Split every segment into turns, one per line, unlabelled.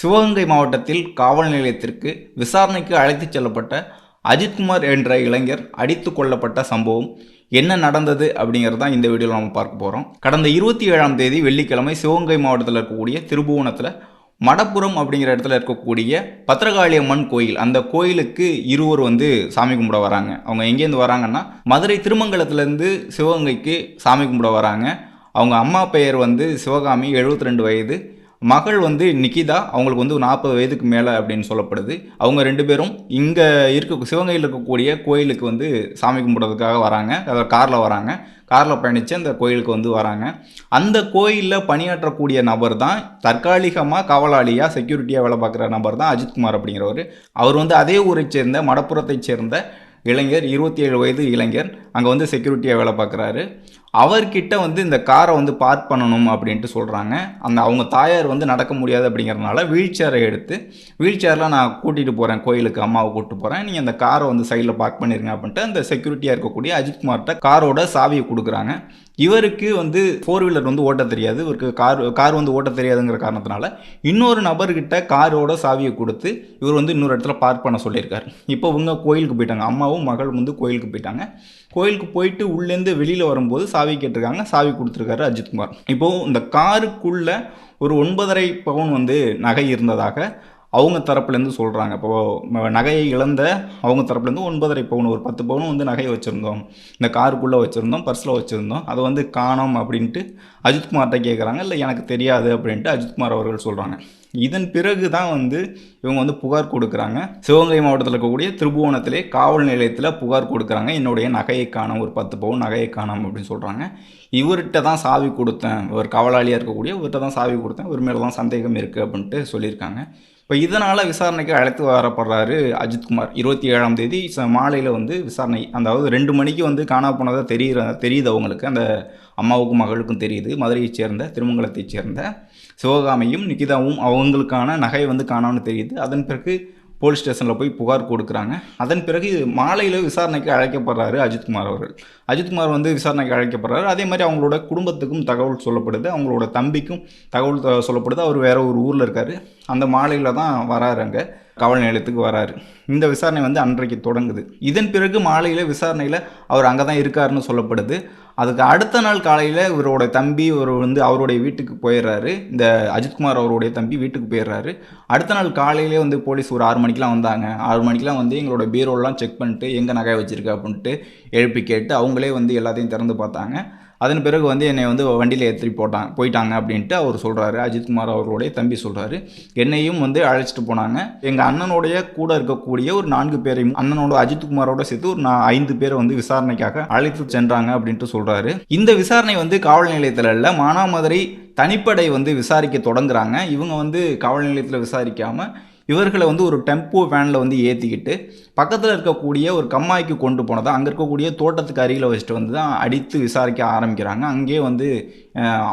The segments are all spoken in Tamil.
சிவகங்கை மாவட்டத்தில் காவல் நிலையத்திற்கு விசாரணைக்கு அழைத்துச் செல்லப்பட்ட அஜித்குமார் என்ற இளைஞர் அடித்து கொல்லப்பட்ட சம்பவம் என்ன நடந்தது அப்படிங்கிறது தான் இந்த வீடியோவில் நம்ம பார்க்க போகிறோம் கடந்த இருபத்தி ஏழாம் தேதி வெள்ளிக்கிழமை சிவகங்கை மாவட்டத்தில் இருக்கக்கூடிய திருபுவனத்தில் மடப்புரம் அப்படிங்கிற இடத்துல இருக்கக்கூடிய பத்திரகாளியம்மன் கோயில் அந்த கோயிலுக்கு இருவர் வந்து சாமி கும்பிட வராங்க. அவங்க எங்கேருந்து வராங்கன்னா மதுரை திருமங்கலத்துலேருந்து சிவகங்கைக்கு சாமி கும்பிட வராங்க. அவங்க அம்மா பெயர் வந்து சிவகாமி 72 ரெண்டு வயது. மகள் வந்து நிக்கிதா அவங்களுக்கு வந்து நாற்பது வயதுக்கு மேலே அப்படின்னு சொல்லப்படுது. அவங்க ரெண்டு பேரும் இங்கே இருக்க சிவகங்கையில் இருக்கக்கூடிய கோயிலுக்கு வந்து சாமி கும்பிட்றதுக்காக வராங்க. அதாவது காரில் வராங்க. காரில் பயணித்து அந்த கோயிலுக்கு வந்து வராங்க. அந்த கோயிலில் பணியாற்றக்கூடிய நபர் தான் தற்காலிகமாக காவலாளியாக செக்யூரிட்டியாக வேலை பார்க்குற நபர் தான் அஜித்குமார் அப்படிங்கிறவர். அவர் வந்து அதே ஊரைச் சேர்ந்த மடப்புறத்தைச் சேர்ந்த இளைஞர் இருபத்தி ஏழு வயது இளைஞர் அங்கே வந்து செக்யூரிட்டியாக வேலை பார்க்குறாரு. அவர்கிட்ட வந்து இந்த காரை வந்து பார்க் பண்ணணும் அப்படின்ட்டு சொல்கிறாங்க அந்த அவங்க தாயார் வந்து நடக்க முடியாது அப்படிங்கிறதுனால வீல் சேரை எடுத்து வீல் சேரில் நான் கூட்டிகிட்டு போகிறேன் கோயிலுக்கு அம்மாவை கூப்பிட்டு போகிறேன் நீங்கள் அந்த காரை வந்து சைடில் பார்க் பண்ணிருங்க அப்படின்ட்டு அந்த செக்யூரிட்டியாக இருக்கக்கூடிய அஜித்குமார்கிட்ட காரோட சாவியை கொடுக்குறாங்க. இவருக்கு வந்து ஃபோர் வீலர் வந்து ஓட்ட தெரியாது. இவருக்கு கார் கார் வந்து ஓட்ட தெரியாதுங்கிற காரணத்தினால இன்னொரு நபர்கிட்ட காரோட சாவியை கொடுத்து இவர் வந்து இன்னொரு இடத்துல பார்க் பண்ண சொல்லியிருக்காரு. இப்போ இவங்க கோயிலுக்கு போயிட்டாங்க. அம்மாவும் மகளும் வந்து கோயிலுக்கு போயிட்டாங்க. கோயிலுக்கு போயிட்டு உள்ளேருந்து வெளியில் வரும்போது சாவி கேட்டிருக்காங்க. சாவி கொடுத்துருக்காரு அஜித்குமார். இப்போது இந்த காருக்குள்ளே ஒரு ஒன்பதரை பவுன் வந்து நகை இருந்ததாக அவங்க தரப்புலேருந்து சொல்கிறாங்க இப்போது நகையை இழந்த அவங்க தரப்புலேருந்து ஒன்பதரை பவுன் ஒரு பத்து பவுன் வந்து நகையை வச்சுருந்தோம். இந்த காருக்குள்ளே வச்சுருந்தோம் பர்ஸில் வச்சுருந்தோம். அதை வந்து காணோம் அப்படின்ட்டு அஜித்குமார்கிட்ட கேட்குறாங்க இல்லை எனக்கு தெரியாது அப்படின்ட்டு அஜித்குமார் அவர்கள் சொல்கிறாங்க இதன் பிறகு தான் வந்து இவங்க வந்து புகார் கொடுக்குறாங்க. சிவகங்கை மாவட்டத்தில் இருக்கக்கூடிய திருபுவனத்திலே காவல் நிலையத்தில் புகார் கொடுக்குறாங்க. என்னுடைய நகையை காணோம் ஒரு பத்து பவுன் நகையை காணும் அப்படின்னு சொல்கிறாங்க இவர்கிட்ட தான் சாவி கொடுத்தேன். இவர் காவலாளியாக இருக்கக்கூடிய இவர்கிட்ட தான் சாவி கொடுத்தேன். இவர் மேலே தான் சந்தேகம் இருக்குது அப்படின்ட்டு சொல்லியிருக்காங்க. இப்போ இதனால் விசாரணைக்கு அழைத்து வரப்படுறாரு அஜித்குமார் இருபத்தி ஏழாம் தேதி மாலையில் வந்து விசாரணை அதாவது ரெண்டு மணிக்கு வந்து காணா போனதாக தெரியுற தெரியுது அவங்களுக்கு. அந்த அம்மாவுக்கும் மகளுக்கும் தெரியுது. மதுரையைச் சேர்ந்த திருமங்கலத்தைச் சேர்ந்த சிவகாமியும் நிகிதாவும் அவங்களுக்கான நகை வந்து காணாமல் தெரியுது. அதன் பிறகு போலீஸ் ஸ்டேஷனில் போய் புகார் கொடுக்குறாங்க. அதன் பிறகு மாலையில் விசாரணைக்கு அழைக்கப்படுறாரு அஜித்குமார் அவர்கள். அஜித்குமார் வந்து விசாரணைக்கு அழைக்கப்படுறாரு. அதே மாதிரி அவங்களோட குடும்பத்துக்கும் தகவல் சொல்லப்படுது. அவங்களோட தம்பிக்கும் தகவல் த- சொல்லப்படுது. அவர் வேற ஒரு ஊரில் இருக்கார். அந்த மாலையில் தான் வராரு அங்கே. காவல் நிலையத்துக்கு வராரு. இந்த விசாரணை வந்து அன்றைக்கு தொடங்குது. இதன் பிறகு மாலையில் விசாரணையில் அவர் அங்கே தான் இருக்காருன்னு சொல்லப்படுது. அதுக்கு அடுத்த நாள் காலையில் இவரோட தம்பி இவர் வந்து அவருடைய வீட்டுக்கு போயிடுறாரு. இந்த அஜித்குமார் அவருடைய தம்பி வீட்டுக்கு போயிடுறாரு. அடுத்த நாள் காலையிலே வந்து போலீஸ் ஒரு ஆறு மணிக்கெலாம் வந்தாங்க. ஆறு மணிக்கெலாம் வந்து எங்களோட பீரோலாம் செக் பண்ணிட்டு எங்கே நகை வச்சிருக்க? அப்படின்ட்டு எழுப்பி கேட்டு அவங்களே வந்து எல்லாத்தையும் திறந்து பார்த்தாங்க. அதன் பிறகு வந்து என்னை வந்து வண்டியில் ஏற்றி போட்டாங்க போயிட்டாங்க அப்படின்ட்டு அவர் சொல்கிறாரு அஜித்குமார் அவர்களுடைய தம்பி சொல்கிறாரு என்னையும் வந்து அழைச்சிட்டு போனாங்க. எங்கள் அண்ணனுடைய கூட இருக்கக்கூடிய ஒரு நான்கு பேரையும் அண்ணனோட அஜித்குமாரோட சேர்த்து ஒரு நான் ஐந்து பேரை வந்து விசாரணைக்காக அழைத்து சென்றாங்க அப்படின்ட்டு சொல்கிறாரு இந்த விசாரணை வந்து காவல் நிலையத்தில் இல்லை மானாமதுரை தனிப்படை வந்து விசாரிக்க தொடங்குறாங்க. இவங்க வந்து காவல் நிலையத்தில் விசாரிக்காமல் இவர்களை வந்து ஒரு டெம்போ வேனில் வந்து ஏற்றிக்கிட்டு பக்கத்தில் இருக்கக்கூடிய ஒரு கம்மாய்க்கு கொண்டு போனதாக அங்கே இருக்கக்கூடிய தோட்டத்துக்கு அருகில் வச்சுட்டு வந்து தான் அடித்து விசாரிக்க ஆரம்பிக்கிறாங்க. அங்கேயே வந்து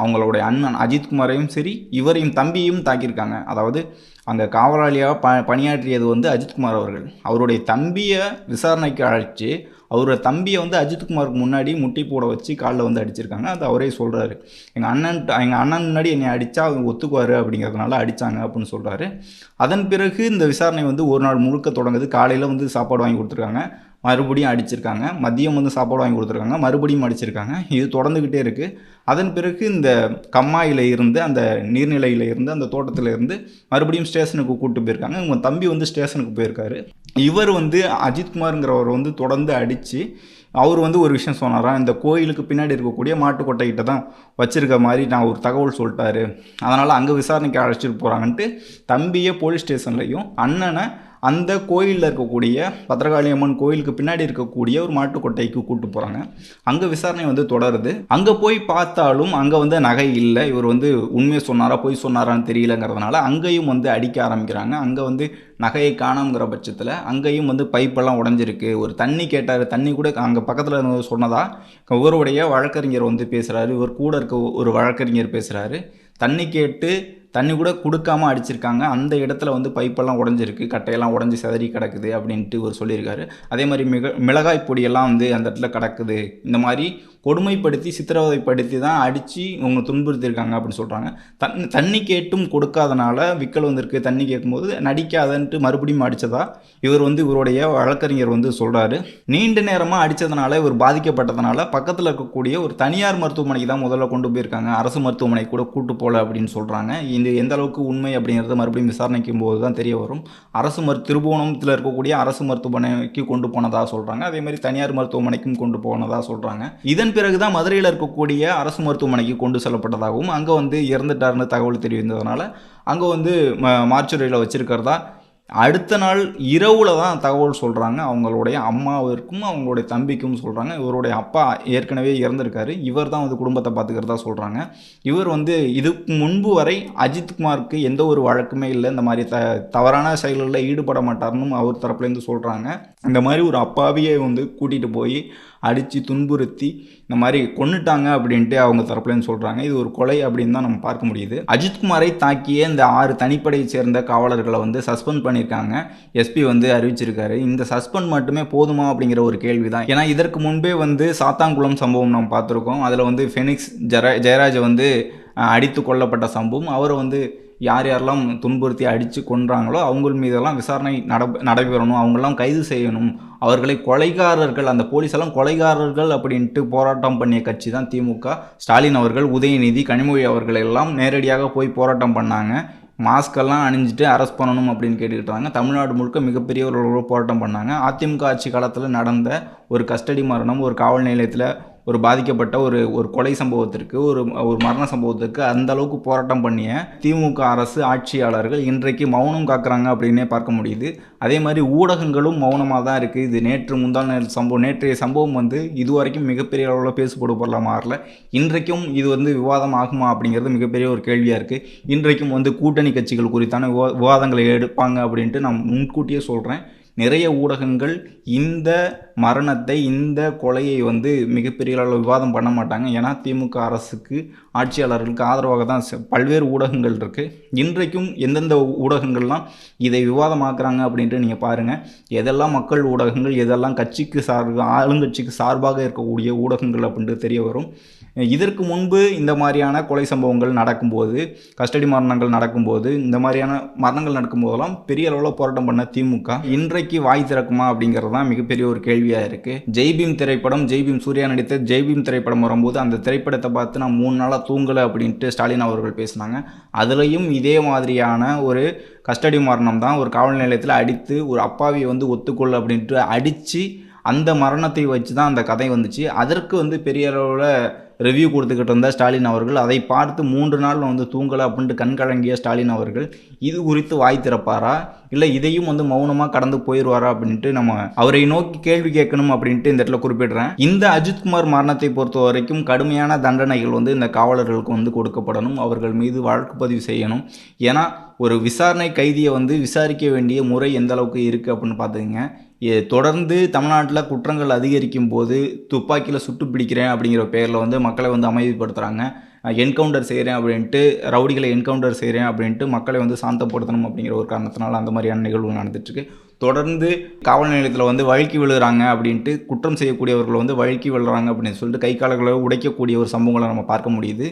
அவங்களுடைய அண்ணன் அஜித்குமாரையும் சரி இவரையும் தம்பியும் தாக்கியிருக்காங்க. அதாவது அங்கே காவலாளியாக ப பணியாற்றியது வந்து அஜித்குமார் அவர்கள். அவருடைய தம்பியை விசாரணைக்கு அழைச்சி அவரோட தம்பியை வந்து அஜித்குமாருக்கு முன்னாடி முட்டி போட வச்சு காலில் வந்து அடிச்சிருக்காங்க. அது அவரே சொல்கிறாரு எங்கள் அண்ணன் எங்கள் அண்ணன் முன்னாடி என்னை அடித்தா அவங்க ஒத்துக்குவார் அப்படிங்கிறதுனால அடித்தாங்க அப்படின்னு சொல்கிறாரு அதன் பிறகு இந்த விசாரணை வந்து ஒரு நாள் முழுக்க தொடங்குது. காலையில் வந்து சாப்பாடு வாங்கி கொடுத்துருக்காங்க. மறுபடியும் அடிச்சிருக்காங்க. மதியம் வந்து சாப்பாடு வாங்கி கொடுத்துருக்காங்க. மறுபடியும் அடிச்சிருக்காங்க. இது தொடர்ந்துக்கிட்டே இருக்குது அதன் பிறகு இந்த கம்மாயில் இருந்து அந்த நீர்நிலையில் இருந்து அந்த தோட்டத்தில் இருந்து மறுபடியும் ஸ்டேஷனுக்கு கூப்பிட்டு போயிருக்காங்க. இவங்க தம்பி வந்து ஸ்டேஷனுக்கு போயிருக்காரு. இவர் வந்து அஜித்குமாருங்கிறவர் வந்து தொடர்ந்து அடித்து அவர் வந்து ஒரு விஷயம் சொன்னாராம் இந்த கோயிலுக்கு பின்னாடி இருக்கக்கூடிய மாட்டுக்கொட்டைக்கிட்ட தான் வச்சுருக்க மாதிரி நான் ஒரு தகவல் சொல்லிட்டாரு. அதனால் அங்கே விசாரணைக்கு அழைச்சிட்டு போகிறாங்கன்ட்டு தம்பியை போலீஸ் ஸ்டேஷன்லையும் அண்ணனை அந்த கோயிலில் இருக்கக்கூடிய பத்திரகாளி அம்மன் கோயிலுக்கு பின்னாடி இருக்கக்கூடிய ஒரு மாட்டுக்கொட்டைக்கு கூப்பிட்டு போகிறாங்க அங்கே விசாரணை வந்து தொடருது. அங்கே போய் பார்த்தாலும் அங்கே வந்து நகை இல்லை. இவர் வந்து உண்மையை சொன்னாரா போய் சொன்னாரான்னு தெரியலங்கிறதுனால அங்கேயும் வந்து அடிக்க ஆரம்பிக்கிறாங்க. அங்கே வந்து நகையை காணோங்கிற பட்சத்தில் அங்கேயும் வந்து பைப்பெல்லாம் உடஞ்சிருக்கு. ஒரு தண்ணி கேட்டார். தண்ணி கூட அங்கே பக்கத்தில் இருந்து சொன்னதா? இவருடைய வழக்கறிஞர் வந்து பேசுகிறாரு இவர் கூட இருக்க ஒரு வழக்கறிஞர் பேசுகிறாரு தண்ணி கேட்டு தண்ணி கூட கொடுக்காம அடிச்சிருக்காங்க. அந்த இடத்துல வந்து பைப்பெல்லாம் உடஞ்சிருக்கு. கட்டையெல்லாம் உடஞ்சி சிதறி கிடக்குது அப்படின்ட்டு ஒரு சொல்லியிருக்காரு. அதே மாதிரி மிக மிளகாய் பொடியெல்லாம் வந்து அந்த இடத்துல கிடக்குது. இந்த மாதிரி கொடுமைப்படுத்தி சித்திரவதைப்படுத்தி தான் அடித்து இவங்க துன்புறுத்தியிருக்காங்க அப்படின்னு சொல்கிறாங்க தண்ணி தண்ணி கேட்டும் கொடுக்காதனால விக்கல் வந்திருக்கு. தண்ணி கேட்கும்போது நடிக்காதன்ட்டு மறுபடியும் அடித்ததா இவர் வந்து இவருடைய வழக்கறிஞர் வந்து சொல்கிறாரு நீண்ட நேரமாக அடித்ததுனால இவர் பாதிக்கப்பட்டதுனால பக்கத்தில் இருக்கக்கூடிய ஒரு தனியார் மருத்துவமனைக்கு தான் முதல்ல கொண்டு போயிருக்காங்க. அரசு மருத்துவமனை கூட கூட்டு போகல அப்படின்னு சொல்கிறாங்க இது எந்த அளவுக்கு உண்மை அப்படிங்கிறத மறுபடியும் விசாரணைக்கும் போது தான் தெரிய வரும். அரசு மரு திருபுவனத்தில் இருக்கக்கூடிய அரசு மருத்துவமனைக்கு கொண்டு போனதாக சொல்கிறாங்க அதே மாதிரி தனியார் மருத்துவமனைக்கும் கொண்டு போனதாக சொல்கிறாங்க இதன் பிறகு தான் மதுரையில் இருக்கக்கூடிய அரசு மருத்துவமனைக்கு கொண்டு செல்லப்பட்டதாகவும் அங்கே வந்து இறந்துட்டாருன்னு தகவல் தெரிவித்ததுனால அங்கே வந்து ம மார்ச்சுரியில் வச்சிருக்கிறதா அடுத்த நாள் இரவில் தான் தகவல் சொல்கிறாங்க அவங்களுடைய அம்மாவிற்கும் அவங்களுடைய தம்பிக்கும் சொல்கிறாங்க இவருடைய அப்பா ஏற்கனவே இறந்துருக்காரு. இவர் தான் வந்து குடும்பத்தை பார்த்துக்கிறதா சொல்கிறாங்க இவர் வந்து இதுக்கு முன்பு வரை அஜித்குமாருக்கு எந்த ஒரு வழக்குமே இல்லை. இந்த மாதிரி த தவறான செயல்களில் ஈடுபட மாட்டார்னு அவர் தரப்புலேருந்து சொல்கிறாங்க இந்த மாதிரி ஒரு அப்பாவியை வந்து கூட்டிகிட்டு போய் அடித்து துன்புறுத்தி இந்த மாதிரி கொன்னுட்டாங்க அப்படின்ட்டு அவங்க தரப்புலன்னு சொல்கிறாங்க இது ஒரு கொலை அப்படின்னு தான் நம்ம பார்க்க முடியுது. அஜித்குமாரை தாக்கிய இந்த ஆறு தனிப்படையை சேர்ந்த காவலர்களை வந்து சஸ்பெண்ட் பண்ணியிருக்காங்க. எஸ்பி வந்து அறிவிச்சிருக்காரு. இந்த சஸ்பெண்ட் மட்டுமே போதுமா அப்படிங்கிற ஒரு கேள்வி தான் ஏன்னா இதற்கு முன்பே வந்து சாத்தாங்குளம் சம்பவம் நம்ம பார்த்துருக்கோம். அதில் வந்து ஃபெனிக்ஸ் ஜெர ஜெயராஜை வந்து அடித்து கொல்லப்பட்ட சம்பவம். அவரை வந்து யார் யாரெல்லாம் துன்புறுத்தி அடித்து கொன்றாங்களோ அவங்க மீதெல்லாம் விசாரணை நட நடைபெறணும். அவங்கெல்லாம் கைது செய்யணும். அவர்களை கொலைகாரர்கள் அந்த போலீஸெல்லாம் கொலைகாரர்கள் அப்படின்ட்டு போராட்டம் பண்ணிய கட்சி தான் திமுக. ஸ்டாலின் அவர்கள் உதயநிதி கனிமொழி அவர்கள் எல்லாம் நேரடியாக போய் போராட்டம் பண்ணாங்க. மாஸ்கெல்லாம் அணிஞ்சிட்டு அரெஸ்ட் பண்ணணும் அப்படின்னு கேட்டுக்கிட்டாங்க. தமிழ்நாடு முழுக்க மிகப்பெரிய ஒரு போராட்டம் பண்ணாங்க. அதிமுக ஆட்சி காலத்தில் நடந்த ஒரு கஸ்டடி மரணம் ஒரு காவல் நிலையத்தில் ஒரு பாதிக்கப்பட்ட ஒரு ஒரு கொலை சம்பவத்திற்கு ஒரு ஒரு மரண சம்பவத்திற்கு அந்த அளவுக்கு போராட்டம் பண்ணிய திமுக அரசு ஆட்சியாளர்கள் இன்றைக்கு மௌனம் காக்குறாங்க அப்படின்னே பார்க்க முடியுது. அதே மாதிரி ஊடகங்களும் மௌனமாக தான் இருக்குது இது நேற்று முந்தாள் நேற்று சம்பவம் நேற்றைய சம்பவம் வந்து இதுவரைக்கும் மிகப்பெரிய அளவில் பேசுபடு பொருளாக மாறல. இன்றைக்கும் இது வந்து விவாதம் ஆகுமா அப்படிங்கிறது மிகப்பெரிய ஒரு கேள்வியாக இருக்குது இன்றைக்கும் வந்து கூட்டணி கட்சிகள் குறித்தான விவா விவாதங்களை எடுப்பாங்க அப்படின்ட்டு நான் முன்கூட்டியே சொல்கிறேன் நிறைய ஊடகங்கள் இந்த மரணத்தை இந்த கொலையை வந்து மிகப்பெரிய அளவில் விவாதம் பண்ண மாட்டாங்க. ஏன்னா திமுக அரசுக்கு ஆட்சியாளர்களுக்கு ஆதரவாக தான் ச- பல்வேறு ஊடகங்கள் இருக்குது இன்றைக்கும் எந்தெந்த ஊடகங்கள்லாம் இதை விவாதமாக்குறாங்க அப்படின்ட்டு நீங்கள் பாருங்கள் எதெல்லாம் மக்கள் ஊடகங்கள் எதெல்லாம் கட்சிக்கு சார்பு ஆளுங்கட்சிக்கு சார்பாக இருக்கக்கூடிய ஊடகங்கள் அப்படின்ட்டு தெரிய வரும். இதற்கு முன்பு இந்த மாதிரியான கொலை சம்பவங்கள் நடக்கும்போது கஸ்டடி மரணங்கள் நடக்கும்போது இந்த மாதிரியான மரணங்கள் நடக்கும்போதெல்லாம் பெரிய அளவில் போராட்டம் பண்ண திமுக இன்றைக்கு வாய் திறக்குமா அப்படிங்கிறது தான் மிகப்பெரிய ஒரு கேள்வி. கேள்வியாக இருக்குது ஜெய்பீம் திரைப்படம் ஜெய்பீம் சூர்யா நடித்த ஜெய்பீம் திரைப்படம் வரும்போது அந்த திரைப்படத்தை பார்த்து நான் மூணு நாளாக தூங்கலை அப்படின்ட்டு ஸ்டாலின் அவர்கள் பேசினாங்க. அதுலேயும் இதே மாதிரியான ஒரு கஸ்டடி மரணம் தான் ஒரு காவல் நிலையத்தில் அடித்து ஒரு அப்பாவியை வந்து ஒத்துக்கொள்ள அப்படின்ட்டு அடித்து அந்த மரணத்தை வச்சு தான் அந்த கதை வந்துச்சு. அதற்கு வந்து பெரிய அளவில் ரிவ்யூ கொடுத்துக்கிட்டு இருந்த ஸ்டாலின் அவர்கள் அதை பார்த்து மூன்று நாள் வந்து தூங்கலை அப்படின்ட்டு கண்கலங்கிய ஸ்டாலின் அவர்கள் இது குறித்து வாய் திறப்பாரா? இல்லை இதையும் வந்து மௌனமாக கடந்து போயிடுவாரா அப்படின்ட்டு நம்ம அவரை நோக்கி கேள்வி கேட்கணும் அப்படின்ட்டு இந்த இடத்துல குறிப்பிடுறேன். இந்த அஜித்குமார் மரணத்தை பொறுத்த வரைக்கும் கடுமையான தண்டனைகள் வந்து இந்த காவலர்களுக்கு வந்து கொடுக்கப்படணும். அவர்கள் மீது வழக்கு பதிவு செய்யணும். ஏன்னா ஒரு விசாரணை கைதியை வந்து விசாரிக்க வேண்டிய முறை எந்த அளவுக்கு இருக்குது அப்படின்னு பார்த்துங்க தொடர்ந்து தமிழ்நாட்டில் குற்றங்கள் அதிகரிக்கும் போது துப்பாக்கியில் சுட்டு பிடிக்கிறேன் அப்படிங்கிற பேரில் வந்து மக்களை வந்து அமைதிப்படுத்துகிறாங்க என்கவுண்டர் செய்கிறேன் அப்படின்ட்டு ரவுடிகளை என்கவுண்டர் செய்கிறேன் அப்படின்ட்டு மக்களை வந்து சாந்தப்படுத்தணும் அப்படிங்கிற ஒரு காரணத்தினால அந்த மாதிரியான நிகழ்வு நடந்துட்டுருக்கு தொடர்ந்து காவல் நிலையத்தில் வந்து வழுக்கி விழுகிறாங்க அப்படின்ட்டு குற்றம் செய்யக்கூடியவர்கள் வந்து வழுக்கி விழுறாங்க அப்படின்னு சொல்லிட்டு கை காலங்களை உடைக்கக்கூடிய ஒரு சம்பவங்களை நம்ம பார்க்க முடியுது.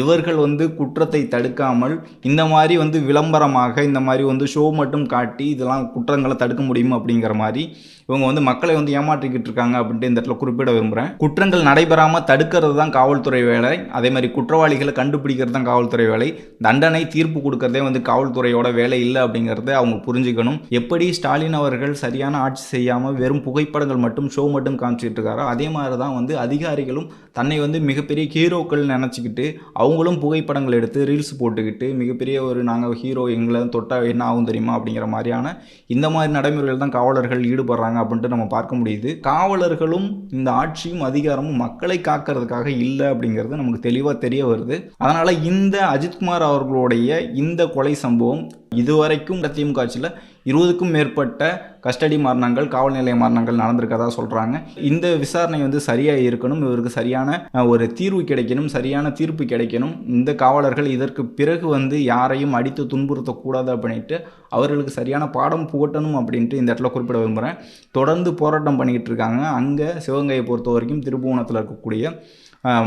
இவர்கள் வந்து குற்றத்தை தடுக்காமல் இந்த மாதிரி வந்து விளம்பரமாக இந்த மாதிரி வந்து ஷோ மட்டும் காட்டி இதெல்லாம் குற்றங்களை தடுக்க முடியும் அப்படிங்கிற மாதிரி இவங்க வந்து மக்களை வந்து ஏமாற்றிக்கிட்டு இருக்காங்க அப்படின்ட்டு இந்த இடத்துல குறிப்பிட விரும்புகிறேன் குற்றங்கள் நடைபெறாமல் தடுக்கிறது தான் காவல்துறை வேலை. அதே மாதிரி குற்றவாளிகளை கண்டுபிடிக்கிறது தான் காவல்துறை வேலை. தண்டனை தீர்ப்பு கொடுக்கறதே வந்து காவல்துறையோட வேலை இல்லை அப்படிங்கிறத அவங்க புரிஞ்சுக்கணும். எப்படி ஸ்டாலின் அவர்கள் சரியான ஆட்சி செய்யாமல் வெறும் புகைப்படங்கள் மட்டும் ஷோ மட்டும் காமிச்சிட்டு இருக்காரோ? அதே மாதிரி தான் வந்து அதிகாரிகளும் தன்னை வந்து மிகப்பெரிய ஹீரோக்கள் நினச்சிக்கிட்டு அவங்களும் புகைப்படங்கள் எடுத்து ரீல்ஸ் போட்டுக்கிட்டு மிகப்பெரிய ஒரு நாங்கள் ஹீரோ எங்களை தொட்டால் என்ன ஆகும் தெரியுமா? அப்படிங்கிற மாதிரியான இந்த மாதிரி நடைமுறைகள் தான் காவலர்கள் ஈடுபடுறாங்க அப்படின்ட்டு நம்ம பார்க்க முடியுது. காவலர்களும் இந்த ஆட்சியும் அதிகாரமும் மக்களை காக்கிறதுக்காக இல்லை அப்படிங்கிறது நமக்கு தெளிவாக தெரிய வருது. அதனால் இந்த அஜித்குமார் அவர்களுடைய இந்த கொலை சம்பவம் இதுவரைக்கும் திமுக ஆட்சியில் இருபதுக்கும் மேற்பட்ட கஸ்டடி மரணங்கள் காவல் நிலைய மரணங்கள் நடந்திருக்கதா சொல்கிறாங்க இந்த விசாரணை வந்து சரியாக இருக்கணும் இவருக்கு சரியான ஒரு தீர்வு கிடைக்கணும் சரியான தீர்ப்பு கிடைக்கணும். இந்த காவலர்கள் இதற்கு பிறகு வந்து யாரையும் அடித்து துன்புறுத்தக்கூடாது அப்படின்ட்டு அவர்களுக்கு சரியான பாடம் புகட்டணும் அப்படின்ட்டு இந்த இடத்துல குறிப்பிட விரும்புகிறேன் தொடர்ந்து போராட்டம் பண்ணிக்கிட்டு இருக்காங்க. அங்கே சிவகங்கையை பொறுத்த வரைக்கும் திருபுவனத்தில் இருக்கக்கூடிய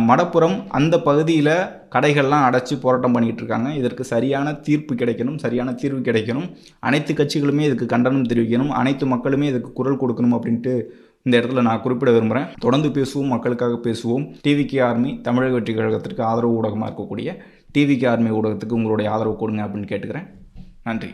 மடப்புறம் அந்த பகுதியில் கடைகள்லாம் அடைச்சி போராட்டம் பண்ணிகிட்டு இருக்காங்க. இதற்கு சரியான தீர்ப்பு கிடைக்கணும் சரியான தீர்வு கிடைக்கணும். அனைத்து கட்சிகளுமே இதுக்கு கண்டனம் தெரிவிக்கணும் அனைத்து மக்களுமே இதுக்கு குரல் கொடுக்கணும் அப்படின்ட்டு இந்த இடத்துல நான் குறிப்பிட விரும்புகிறேன் தொடர்ந்து பேசுவோம் மக்களுக்காக பேசுவோம். டிவிகே ஆர்மி தமிழக வெற்றி கழகத்திற்கு ஆதரவு ஊடகமாக இருக்கக்கூடிய டிவிகே ஆர்மி ஊடகத்துக்கு உங்களுடைய ஆதரவு கொடுங்க அப்படின்னு கேட்டுக்கிறேன். நன்றி.